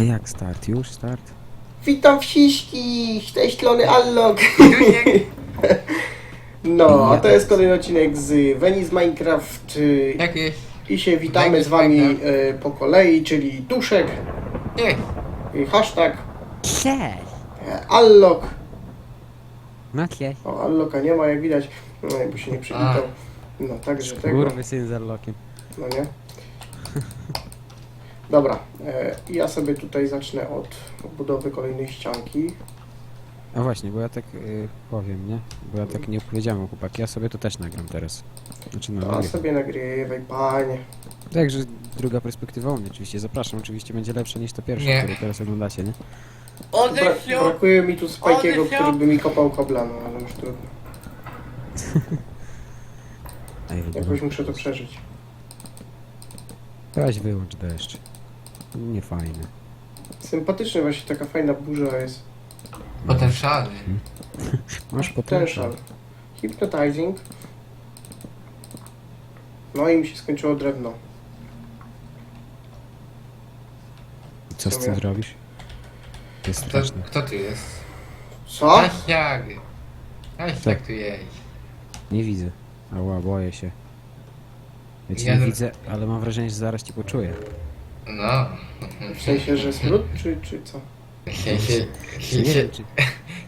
Ale jak start? Już start? Witam wszystkich! Cześćlony Allok! Juliek, No, a to jest kolejny odcinek z Venice Minecraft y, jest? i się witamy z wami y, po kolei, czyli Duszek, y, hashtag Cześć! y, Allok. No cześć. O, Alloka nie ma jak widać, no jakby się nie przywitał. No, także tego, Kurwy syn z Arlokiem. no nie? Dobra, e, ja sobie tutaj zacznę od budowy kolejnej ścianki. A właśnie, bo ja tak y, powiem, nie? Bo ja tak nie opowiedziałem chłopaki, ja sobie to też nagram teraz. Znaczy no, A nagrywam. sobie nagrywaj, panie. Także druga perspektywa u mnie oczywiście, zapraszam, oczywiście będzie lepsza niż to pierwsze, Nie. które teraz oglądacie, nie? Bra brakuje mi tu Spajkiego, który by mi kopał kobla, no ale już trudno. Ej. Jakoś muszę to przeżyć. Weź wyłącz deszcz. Nie fajne. Sympatyczny właśnie, taka fajna burza jest. Potężalny. Masz potencjał. Hypnotizing. No i mi się skończyło drewno. Co z tym zrobisz? To jest Kto, straszne. kto tu jest? Co? Asiak. Asiak tu jest. Nie widzę. Ała, boję się. Ja cię Ja nie widzę, ale mam wrażenie, że zaraz cię poczuję. No. W sensie, że smród, czy, czy co? Się, się, się, Nie się, wiem, czy...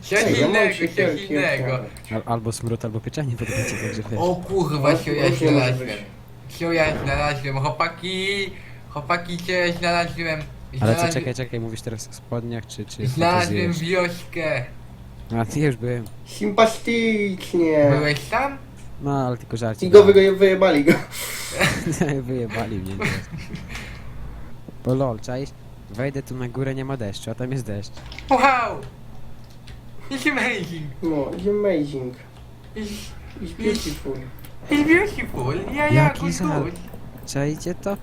się Ej, ja mam innego, się siekierki, innego. Al, albo smród, albo pieczenie podajcie, także wiesz. O kurwa, się ja znalazłem. Się ja znalazłem. Chłopaki, chłopaki cię znalazłem. Ale co, czekaj, czekaj, mówisz teraz o spodniach, czy, czy Znalazłem fantazjujesz? wioskę. A, ty już byłem. Sympatycznie. Byłeś tam? No, ale tylko żarcie. I go wyje- wyjebali go. Wyjebali mnie. Nie. Bo lol, czaisz? Wejdę tu na górę, nie ma deszczu, a tam jest deszcz. Wow! It's amazing. No, it's amazing. It's, It's beautiful. it's beautiful. Yeah, yeah, Jaki good, good. Czajcie to?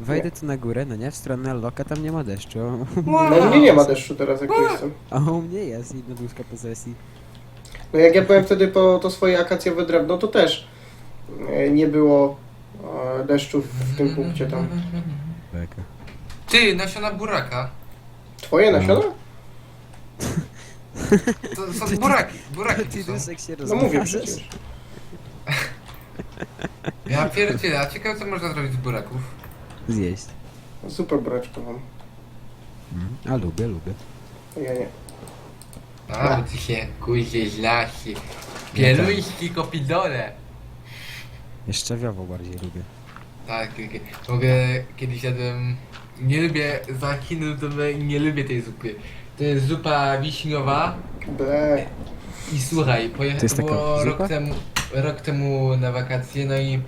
Wejdę tu na górę, no nie, w stronę loka, tam nie ma deszczu. Wow. No u mnie nie ma deszczu teraz, jak tu jestem. A u mnie jest jedna duszka posesji. No jak ja byłem wtedy po to swoje akacjowe drewno, to też e, nie było e, deszczu w tym punkcie tam. Beka. Ty, nasiona buraka. Twoje nasiona? To są buraki, buraki Ty to są. duszek się No mówię przecież. Ja pierdzielę, a ciekawe co można zrobić z buraków. Zjeść. Super braczko mam. Mhm. A lubię, lubię. Ja nie. A, bo ty się kuzie zlasi. Pieluński kopidole. Jeszcze wiową bardziej lubię. Tak, tak, tak. mogę kiedyś jadłem... Nie lubię, za Chinów to my- nie lubię tej zupy. To jest zupa wiśniowa Ble. i słuchaj, To pojechałem jest taka było zupa? rok temu, rok temu na wakacje, no i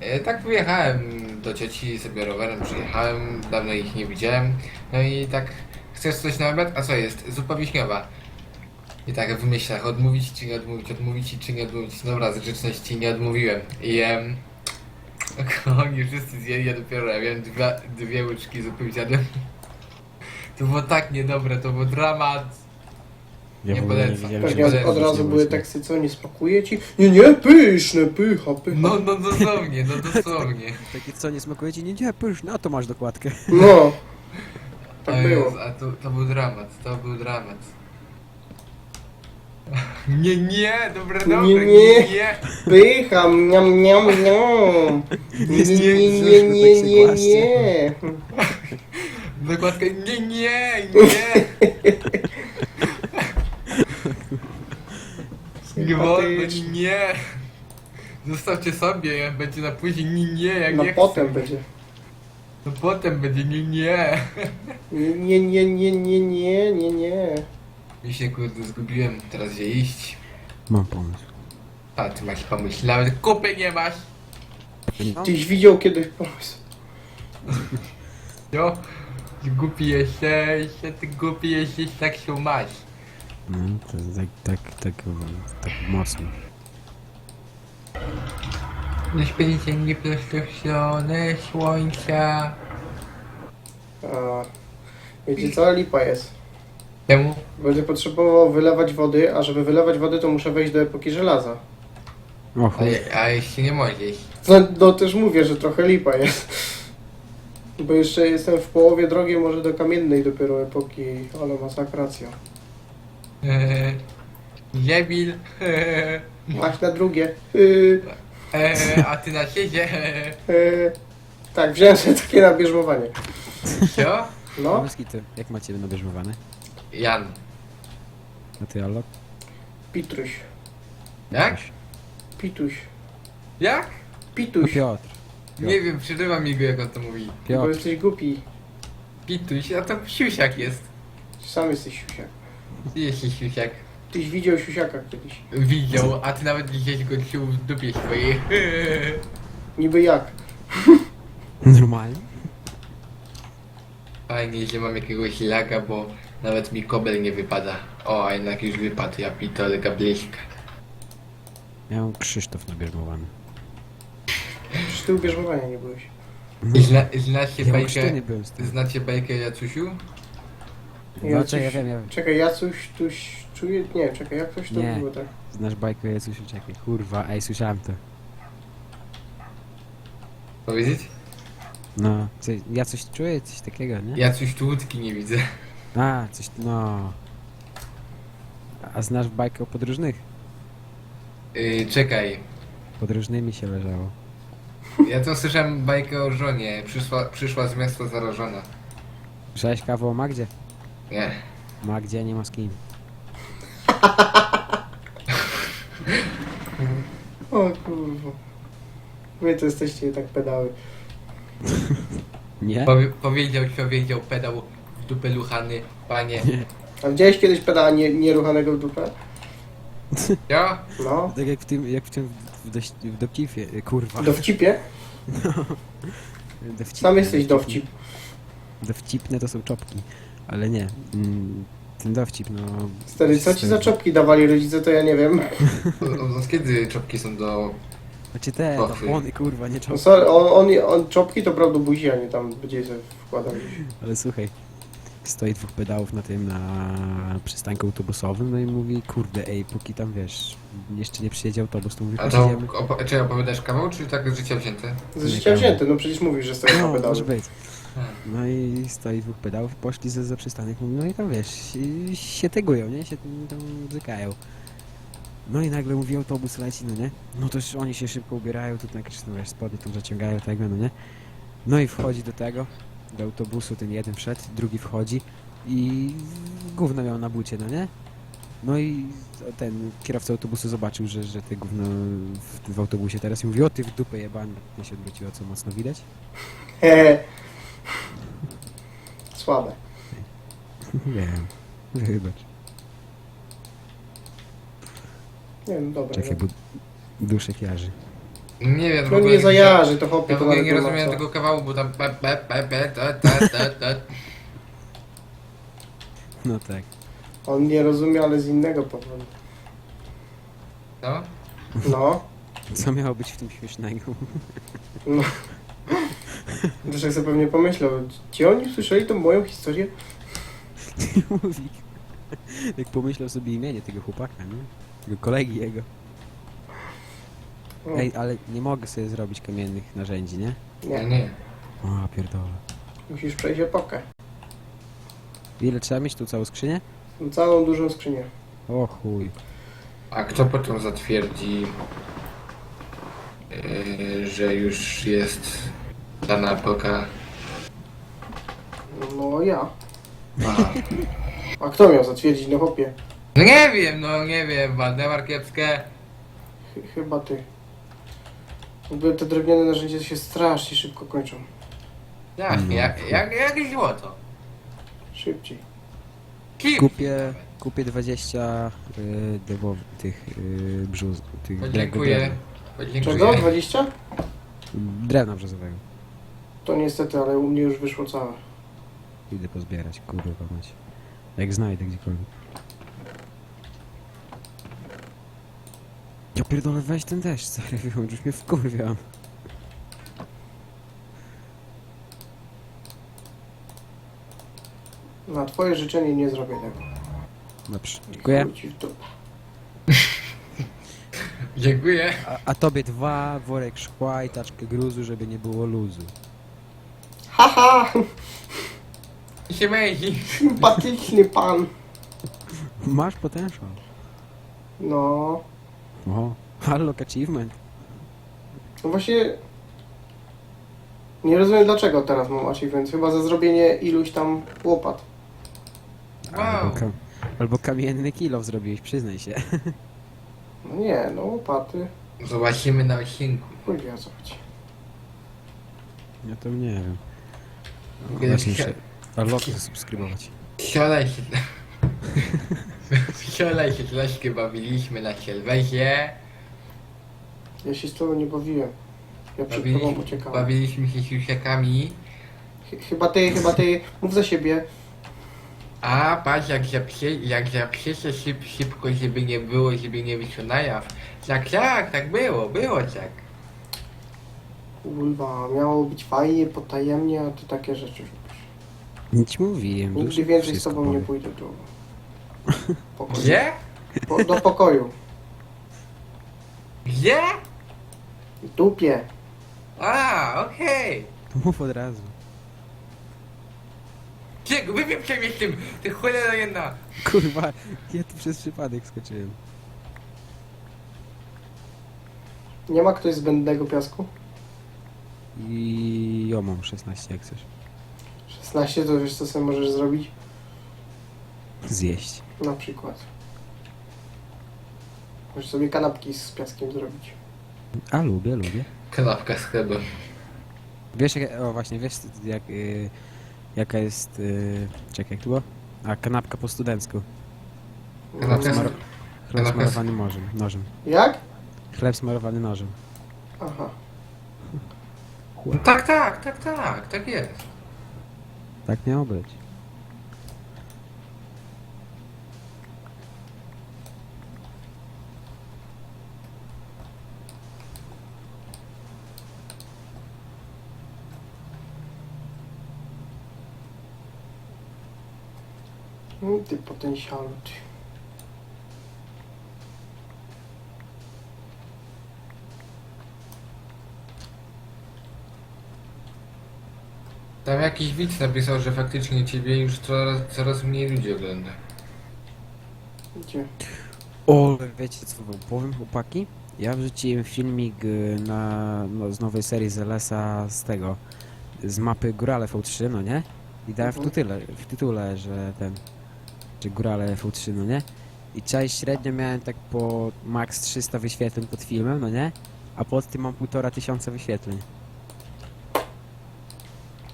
e, tak wyjechałem do cioci sobie rowerem, przyjechałem, dawno ich nie widziałem, no i tak chcesz coś na obiad? A co jest? Zupa wiśniowa. I tak w myślach, odmówić czy nie odmówić, odmówić czy nie odmówić. Dobra, z grzeczności nie odmówiłem. I em, oni wszyscy zjedli, ja dopiero ja wiem, dwie, dwie łyczki zupy zjadłem. To było tak niedobre, to był dramat. Ja Nie w ogóle polecam. Pewnie że od, od razu były można. teksty, co nie smakuje ci? Nie, nie, pyszne, pycha, pycha. No, no dosłownie, no dosłownie. Takie co, nie smakuje ci? Nie, nie, pyszne, a to masz dokładkę. No. Tak A było. A to, to był dramat, to był dramat. Nie, nie, dobre, dobre, Nie, nie, nie. nie. Pycha, miam, miam, miam. Nie, nie, nie, nie, nie, nie, nie. Dokładkę, nie, nie, nie. Nie No. No. Mi się kurde zgubiłem, teraz gdzie iść. Mam pomysł. A, ty masz pomysł, nawet kupy nie masz. Tyś widział kiedyś pomysł. Jo, ty głupi jesteś, ty głupi jesteś, tak się masz. No, to tak, tak, tak, tak mocno. Na świecie nieprostościone słońca. A, wiecie co? Lipa jest. Czemu? Będę potrzebował wylewać wody, a żeby wylewać wodę, to muszę wejść do epoki żelaza. O chuj. A, a jeśli nie możesz. No, no też mówię, że trochę lipa jest. Bo jeszcze jestem w połowie drogi, może do kamiennej dopiero epoki, ale masakracja. Eee, Jebil. Eee, Masz na drugie. Yy, eee, a ty na siedzie. yy. Tak, wziąłem sobie takie nabierzmowanie. Co? No, Polski to jak macie nabierzmowane? Jan. A ty, Allo? Pitruś. Jak? Pituś. Jak? No Pituś. Piotr. Nie wiem, przyrywa mi go jak on to mówi. Bo Piotr. jesteś głupi. Pituś, a to siusiak jest. Sam jesteś siusiak. Ty jesteś siusiak. Tyś widział siusiaka kiedyś. Widział, a ty nawet gdzieś go czuł w dupie swojej. Niby jak. Normalnie? Fajnie, że mam jakiegoś laga, bo nawet mi kobel nie wypada. O, a jednak już wypadł, ja pitole gableśka. Ja mam Krzysztof nabierzmowany. Przecież ty ubierzmowania nie byłeś. Zna, znacie Ja bajkę... nie byłem z tym. Znacie bajkę Jacusiu? No czekaj, ja wiem, ja wiem. Czekaj, ja coś tuś czuję... Nie, czekaj, jak coś to Nie. było tak? Znasz bajkę Jezusiu, czekaj. Kurwa, ej, słyszałem to. Powiedzieć? No, co, ja coś czuję, coś takiego, nie? Jacuś tu łódki nie widzę. A, coś, no... A znasz bajkę o podróżnych? Yy, czekaj, Podróżnymi się leżało. ja to słyszałem bajkę o żonie. Przyszła, przyszła z miasta zarażona. Słyszałeś kawę o Magdzie? Nie. Magdzie nie ma z kim. O kurwa. Wy to jesteście tak pedały. Nie? Powie, powiedział, powiedział, pedał w dupę luchany, panie. A widziałeś kiedyś pedała nie, nieruchanego w dupę? Jo? No. Tak jak w tym, jak w tym, w, dość, w dowcipie, kurwa. Dowcipie? Dowcipne, Sam jesteś dowcip. Dowcipne to są czopki, ale nie. Mm, ten dowcip, no... Stary, co ci za czopki dawali rodzice, to ja nie wiem. Od od kiedy czopki są do... Znaczy te, opony, kurwa, nie No czopki. sorry, on, on, on czopki to buzi, a nie tam będzie wkładał gdzieś. Ale słuchaj, stoi dwóch pedałów na tym, na przystanku autobusowym, no i mówi, kurde, ej, póki tam, wiesz, jeszcze nie przyjedzie autobus, to mówi, A to opo- czy opowiadasz kawał, czy tak z życia wzięte? Ze życia wzięte, no przecież mówisz, że stoją na No, pedały. może być. No i stoi dwóch pedałów, poszli za, za przystanek, mówią, no i tam, wiesz, się, się tegują, nie, się tam bzykają. No i nagle mówi, autobus leci, no nie? No to już oni się szybko ubierają, tu jakieś, no wiesz, spodnie tam zaciągają, tego, no nie? No i wchodzi do tego, do autobusu, ten jeden wszedł, drugi wchodzi i gówno miał na bucie, no nie? No i ten kierowca autobusu zobaczył, że, że te gówno w, w autobusie teraz i mówi, o ty w dupę jebany, nie się odwróciło, co mocno widać. Słabe. Wiem, wybacz. Nie no dobra. Czekaj, bo duszek jarzy. Nie wiem, w No ogóle nie zajarzy, to hopie Ja w to ogóle nawet nie rozumiem co. tego kawału, bo tam... Pe, pe, pe, pe, ta, ta, ta, ta. No tak. On nie rozumie, ale z innego powodu. No? No. Co miało być w tym śmiesznego? no. Duszek sobie pewnie pomyślał, gdzie oni słyszeli tą moją historię? Mówi. Jak pomyślał sobie imienie tego chłopaka, nie? Tego kolegi jego. Ej, ale nie mogę sobie zrobić kamiennych narzędzi, nie? Nie, nie, nie. O, pierdolę. musisz przejść epokę. Ile trzeba mieć tu całą skrzynię? Całą dużą skrzynię. O chuj. A kto potem zatwierdzi, yy, że już jest dana epoka? No ja. Aha. A kto miał zatwierdzić, no hopie? No nie wiem, no nie wiem, Waldemar Kiepskie. Ch- Chyba ty. Jakby te drewniane narzędzia się strasznie szybko kończą. Jak, No. jak, jak, jak złoto. Szybciej. Kim? Kupię, kupię 20 y, dewo, tych y, brzuz, tych Podziękuję. drewna, Podziękuję. Czego? 20? drewna brzozowego. To niestety, ale u mnie już wyszło całe. Idę pozbierać, kurwa mać. Jak znajdę gdziekolwiek. Pierdolę, weź ten deszcz, stary, wyłącz, już mnie wkurwiam. Na twoje życzenie nie zrobię tego. Dobrze, dziękuję. Chuj ci w dupę. Dziękuję. A, a tobie dwa, worek szkła i taczkę gruzu, żeby nie było luzu. Ha Haha, się myli. sympatyczny pan. Masz potential. No, O, unlock achievement. no właśnie... Nie rozumiem dlaczego teraz mam achievement. Chyba za zrobienie iluś tam łopat. Wow. Albo, kam albo kamienny kilo zrobiłeś, przyznaj się. No nie, no łopaty. Zobaczymy na odcinku. Chuj o co chodzi. Ja to nie wiem. No, Gdzie właśnie się- muszę unlock zasubskrybować. Wczoraj się... Wczoraj się troszkę bawiliśmy na Sylwezie. Ja się z tobą nie bawiłem. Ja przed tobą Bawiliśmy, uciekałem. bawiliśmy się siusiakami. Ch- Chyba ty, chyba ty, mów za siebie. A patrz jak zapsie, jak zapieszę szyb, szybko, żeby nie było, żeby nie wyszło na jaw. Tak, tak, tak było, było tak. Kurwa, miało być fajnie, potajemnie, a ty takie rzeczy robisz. Nic mówiłem. Nigdy dużo więcej z wszystko tobą nie powiem. pójdę do pokoju. Gdzie? Po, do pokoju. Gdzie? W dupie. A, okej. To mów od razu. Czego, wypieprzaj mnie z tym, ty cholera jedna. Kurwa, ja tu przez przypadek skoczyłem. Nie ma ktoś zbędnego piasku? I ja mam 16 jak chcesz. 16 to wiesz co sobie możesz zrobić? Zjeść. Na przykład. Możesz sobie kanapki z piaskiem zrobić. A lubię, lubię. Kanapka z chlebem. Wiesz, jak, o właśnie, wiesz jak, y, jaka jest, y, czekaj, jak to było? A, kanapka po studencku. Kanapka z... Smar- Chleb Kanapka z- smarowany nożem, nożem. Jak? Chleb smarowany nożem. Aha. Tak, tak, tak, tak, tak jest. Tak miało być. Ty potencjalu, ty. Tam jakiś widz napisał, że faktycznie ciebie już coraz, coraz mniej ludzi ogląda. Gdzie? O, wiecie co wam powiem, chłopaki? Ja wrzuciłem filmik y, na, no, z nowej serii z LS-a z tego, z mapy Górale V3, no nie? I dałem w, Mhm. tytule, w tytule, że ten, że Górale V3, no nie? I część średnio miałem tak po max 300 wyświetleń pod filmem, no nie? A pod tym mam półtora tysiąca wyświetleń.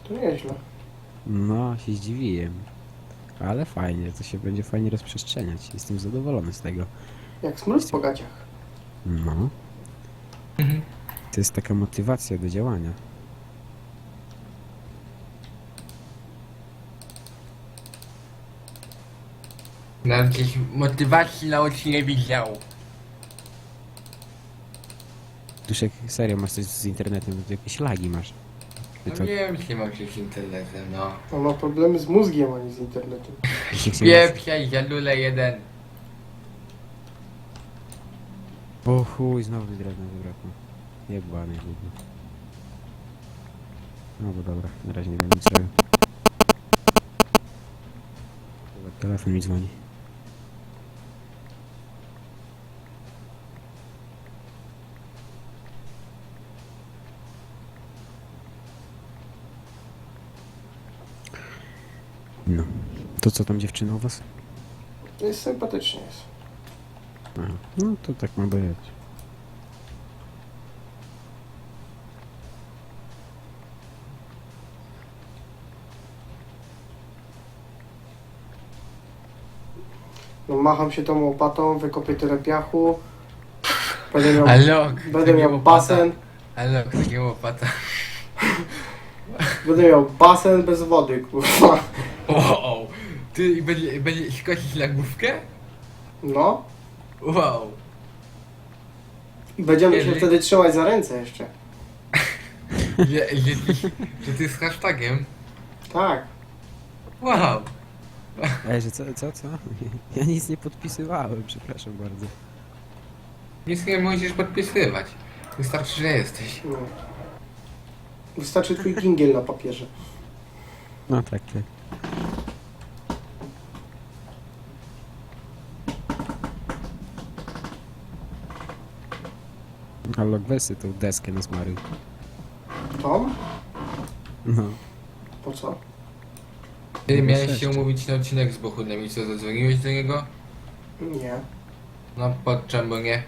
To nieźle. No, się zdziwiłem. Ale fajnie, to się będzie fajnie rozprzestrzeniać. Jestem zadowolony z tego. Jak smród po gaciach. No. Mhm. To jest taka motywacja do działania. Nawet gdzieś motywacji na oczy nie widział. Duszek, serio, masz coś z internetem, to jakieś lagi masz. Ty No to, wiem, że mam się z internetem, no. On ma problemy z mózgiem, a nie z internetem. Pieprzaj, zielule jeden. O chuj, znowu drewna zabrakło. Jebany gówno. No bo dobra, na razie nie wiem nic Telefon mi dzwoni. No. To co tam dziewczyna u was? Jest sympatycznie jest. No to tak ma być. No macham się tą łopatą, wykopię tyle piachu. Będę miał, Alok, będę miał basen. Alok, takie łopata. Będę miał basen bez wody, kurwa. Wow. Ty będzie, będzie skosić lagówkę? No. Wow. I będziemy się Jeżeli- wtedy trzymać za ręce jeszcze. Że, że, ty, z hashtagiem? Tak. Wow. Ej, że co, co, co? Ja nic nie podpisywałem, przepraszam bardzo. Nic nie musisz podpisywać. Wystarczy, że jesteś. No. Wystarczy twój kingiel na papierze. No tak, tak. A Logwesy tą deskę na smaruj. Tom? No. Po co? Ty miałeś się umówić na odcinek z Bohudem i co, zadzwoniłeś do niego? Nie. No po czemu nie?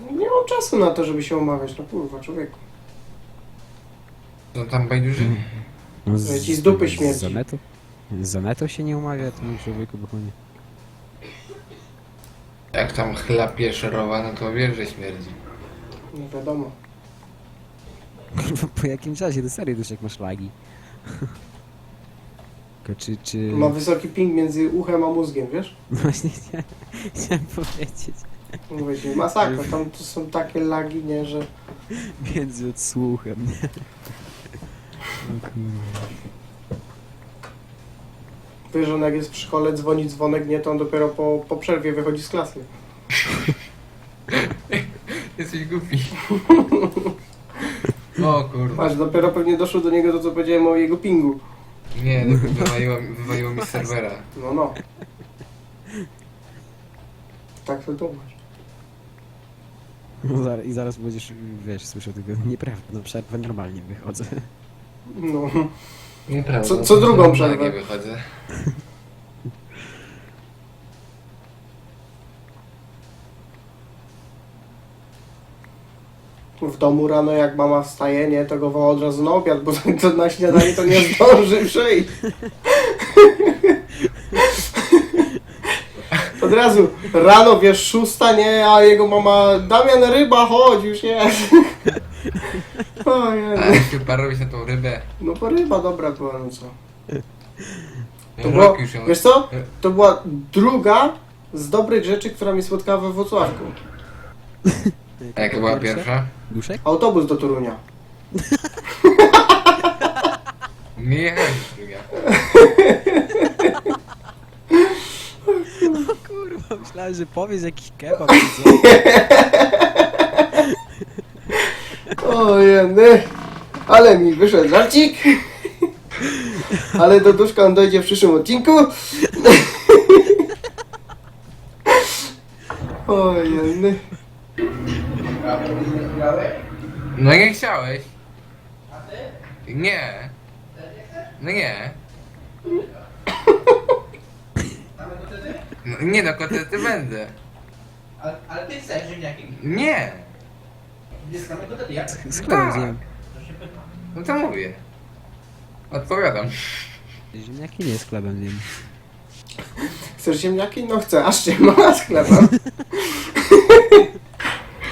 Nie mam czasu na to, żeby się umawiać. No kurwa, człowieku. No tam bajduży? no ci z dupy śmierci. Z Zanetu? Z Zanetu się nie umawia, to mi człowieku bochonie. Jak tam chlapie szerowa, no to wiesz, że śmierdzi. Nie wiadomo. Kurwa, po jakim czasie? To serio już jak masz lagi. Tylko czy, czy... Ma wysoki ping między uchem a mózgiem, wiesz? No właśnie chciałem, chciałem powiedzieć. Mówię ci, masakra. Tam to są takie lagi, nie, że... Między odsłuchem, nie? O kurwa. Wiesz, on jak jest w szkole, dzwoni dzwonek, nie, to on dopiero po, po przerwie wychodzi z klasy. Jesteś głupi. O kurwa. Patrz, dopiero pewnie doszło do niego to, co powiedziałem o jego pingu. Nie, wywaliło, wywaliło mi z serwera. No, no. Tak to dumać. No zaraz, I zaraz będziesz, wiesz, słyszał tego nieprawda, no przerwę normalnie wychodzę. No. Nieprawda. Co- co drugą Nie przerwę? wychodzę. W domu rano jak mama wstaje, nie, to go woła od razu na obiad, bo to na śniadanie to nie zdąży przyjść. Od razu rano wiesz, szósta, nie, a jego mama Damian ryba, chodź, już jest. Ojej. Ale się parować na tą rybę. No bo ryba dobra była, no co. To Rok było, już ją... wiesz co? To była druga z dobrych rzeczy, która mi spotkała we Wrocławku. A jaka była pierwsza? Duszek? Autobus do Torunia. Nie jechałem. O kurwa, myślałem, że powiesz jakiś kebab czy co. Ojeny, ale mi wyszedł żarcik. Ale do duszka on dojdzie w przyszłym odcinku. Ojeny. No nie chciałeś. Nie. No nie. No, nie no, kotlety będę. Ale, ale ty chcesz ziemniaki. Nie. Dyskamy go wtedy jak? Z chlebem zjem. To się pyta. No to mówię. Odpowiadam. Ziemniaki nie z chlebem zjem. Chcesz ziemniaki? No chcę, aż cię ma z chlebem.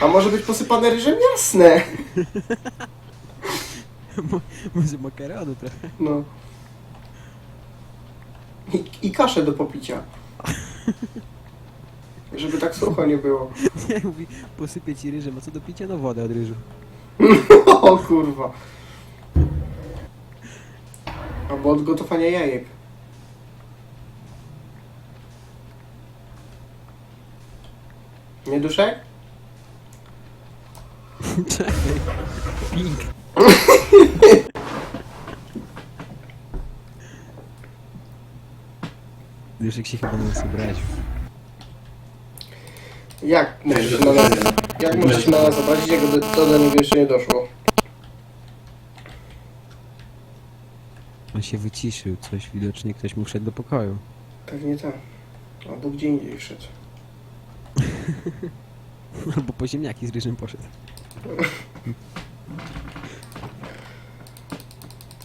A może być posypane ryżem? Jasne. Mo- Może makaronu trochę. No. I, I kaszę do popicia. Żeby tak sucho nie było. Nie, mówi, posypię ci ryżem, a co do picia? No wodę od ryżu. O kurwa. Albo od gotowania jajek. Nie duszek? Czekaj. Pink. Duszek się chyba na nas obraził. Jak możesz na nas, jak możesz na nas obrazić, jak do, to do niego jeszcze nie doszło? On się wyciszył, coś widocznie ktoś mu wszedł do pokoju. Pewnie tak. Albo gdzie indziej wszedł. Albo po ziemniaki z ryżem poszedł.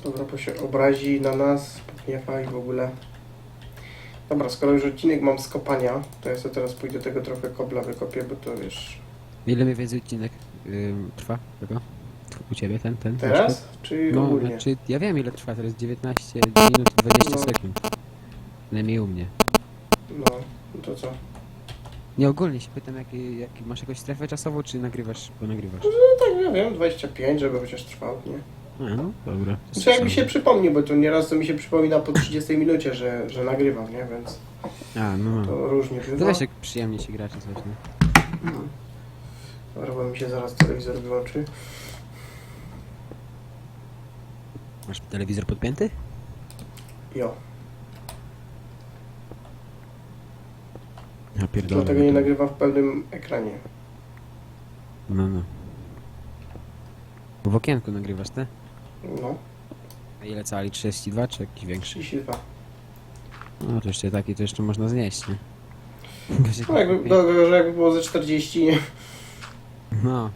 Dobra, bo się obrazi na nas, pogniewa i w ogóle. Dobra, skoro już odcinek mam z kopania, to ja sobie teraz pójdę tego trochę kobla wykopię, bo to wiesz... Ile mniej więcej odcinek ym, trwa? Tego? U ciebie ten, ten? na Teraz? Czy? No, ogólnie? znaczy, ja wiem ile trwa, teraz 19 minut i 20 No. sekund. Najmniej u mnie. No, no to co? Nie, ogólnie się pytam, jaki, jaki masz jakąś strefę czasową, czy nagrywasz, bo nagrywasz? No tak, nie wiem, 25, żeby chociaż trwał, nie? A, no, dobra. Znaczy jak mi się przypomni, bo to nieraz to mi się przypomina po 30 minucie, że, że nagrywam, nie? Więc A, no, to różnie To bywa. wiesz, jak przyjemnie się gra czy coś, nie? Dobra, bo mi się zaraz telewizor wyłączy. Masz telewizor podpięty? Jo. Pierdolę. Dlatego nie nagrywam w pełnym ekranie. No, no. W okienku nagrywasz, te? No, A ile cali? 32 czy jakiś większy? 32. No to jeszcze taki to jeszcze można znieść, nie? No jakby, no, że jakby było ze 40, nie? No.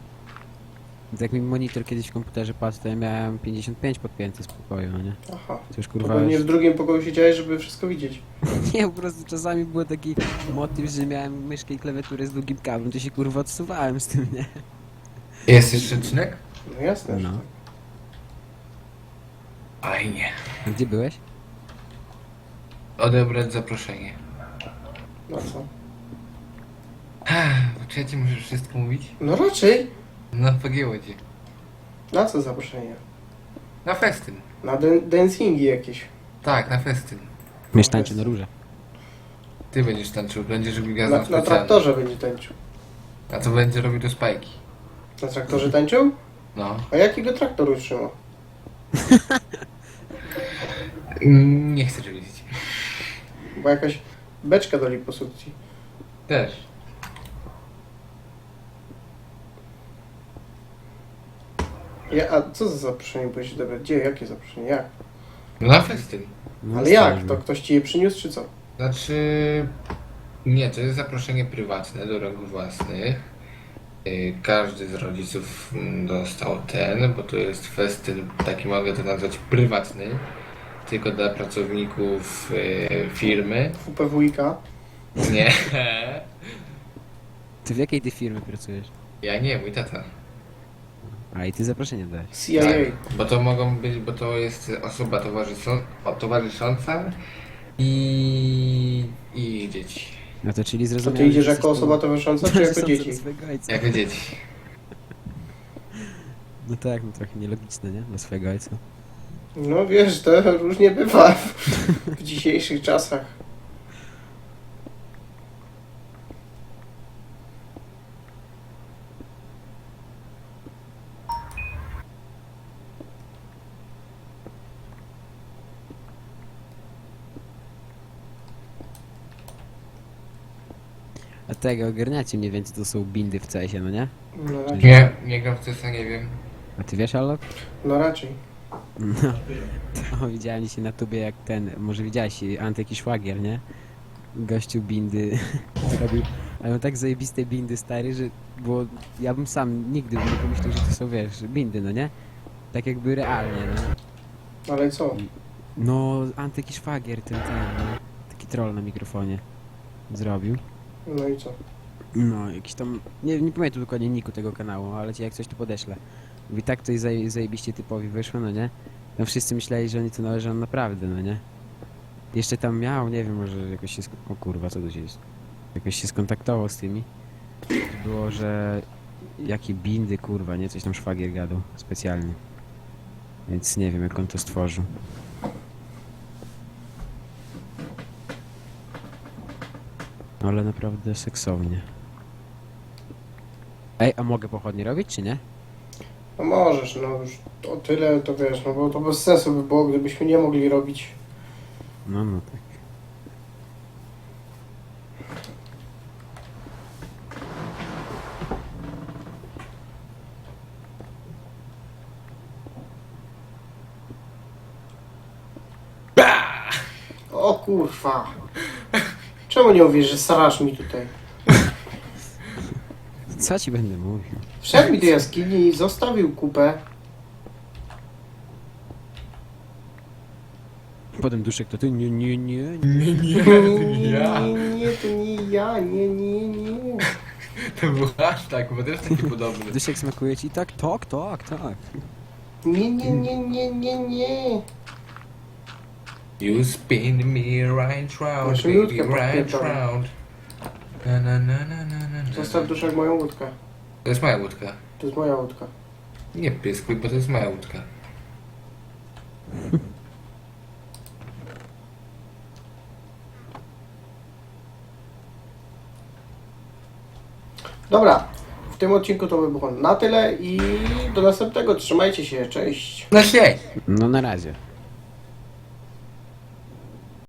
Tak jak mi monitor kiedyś w komputerze padł, to ja miałem 55 podpięty z pokoju, no nie? Aha. To już To kurwa... pewnie w drugim pokoju siedziałeś, żeby wszystko widzieć. Nie, po prostu czasami był taki motyw, że miałem myszkę i klawiaturę z długim kablem, to się kurwa odsuwałem z tym, nie? Jest jeszcze odcinek? No jasne, No. tak. Fajnie. A Gdzie byłeś? Odebrać zaproszenie. No co? Czy ja ci muszę wszystko mówić? No raczej. No pogięło cię. Na co zaproszenie? Na festyn. Na dan- dancingi jakieś. Tak, na festyn. Miesz tańczy na róże. Ty będziesz tańczył, będziesz robił gwiazdą Na, na specjalną. traktorze będzie tańczył. A co będzie robił do spajki? Na traktorze tańczył? No. A jakiego traktoru trzyma? Mm, Nie chcę wiedzieć. Bo jakaś beczka do liposukcji. Też. Ja, a co za zaproszenie byłeś odebrać? Gdzie? Jakie zaproszenie? Jak? No na festyn. No, Ale jak? To ktoś ci je przyniósł, czy co? Znaczy... Nie, to jest zaproszenie prywatne do rąk własnych. Yy, Każdy z rodziców mm, dostał ten, bo to jest festyn, taki mogę to nazwać prywatny, tylko dla pracowników yy, firmy. WPWiK? Nie. Ty w jakiej ty firmie pracujesz? Ja nie, mój tata. A i ty zaproszenie dałeś. CIA. Tak, bo to mogą być, bo to jest osoba towarzysząca, towarzysząca i, i dzieci. No to czyli To zrozumiałem. ty idziesz że jako jesteś osoba towarzysząca, czy jako towarzysząca dzieci? do swojego ojca. Jako dzieci. No tak, no trochę nielogiczne, nie? Dla swojego ojca. No wiesz, to różnie bywa w dzisiejszych czasach. Tego ogarniacie mniej więcej to są bindy w CS-ie, no nie? No raczej. Nie, nie gram w CS, nie wiem. A ty wiesz, Alok? No raczej. No, to widziałem dzisiaj na tubie jak ten, może widziałeś Antyki Szwagier, nie? Gościu bindy zrobił, ale on tak zajebiste bindy stary, że było, ja bym sam nigdy bym nie pomyślał, że to są, wiesz, bindy, no nie? Tak jakby realnie, no. Ale co? No, Antyki Szwagier, ten, ten, no. Taki troll na mikrofonie zrobił. No i co? No, jakiś tam, nie, nie pamiętam dokładnie niku tego kanału, ale ci jak coś to podeślę. I tak to zaje, zajebiście typowi wyszło, no nie? Tam wszyscy myśleli, że oni to należą naprawdę, no nie? Jeszcze tam miał, nie wiem, może jakoś się, o kurwa, co to się jest? Jakoś się skontaktował z tymi. Było, że jakie bindy, kurwa, nie? Coś tam szwagier gadał specjalnie. Więc nie wiem, jak on to stworzył. Ale naprawdę seksownie. Ej, a mogę pochodnie robić, czy nie? No możesz, no już o tyle to wiesz, no bo to bez sensu by było, gdybyśmy nie mogli robić. No, no tak. O kurwa. Czemu nie mówisz, że sarasz mi tutaj? Co ci będę mówił? Wszedł mi do jaskini, zostawił kupę. Potem duszek to ty nie, nie, nie, nie. Nie, nie, Nie, nie, nie, to nie ja, nie, nie, nie. To był hashtag, bo też taki podobny. Duszek smakuje ci tak, tak, tak, tak. Nie, nie, nie, nie, nie, nie. You spin me right round, Nasze baby, łódkę right round. Na, na, na, na, na, na, na. Zostaw duszek moją łódkę. To jest moja łódka. To jest moja łódka. Nie pyskuj, bo to jest moja łódka. Dobra, w tym odcinku to by było na tyle i do następnego. Trzymajcie się, cześć. Na sieć! No na razie.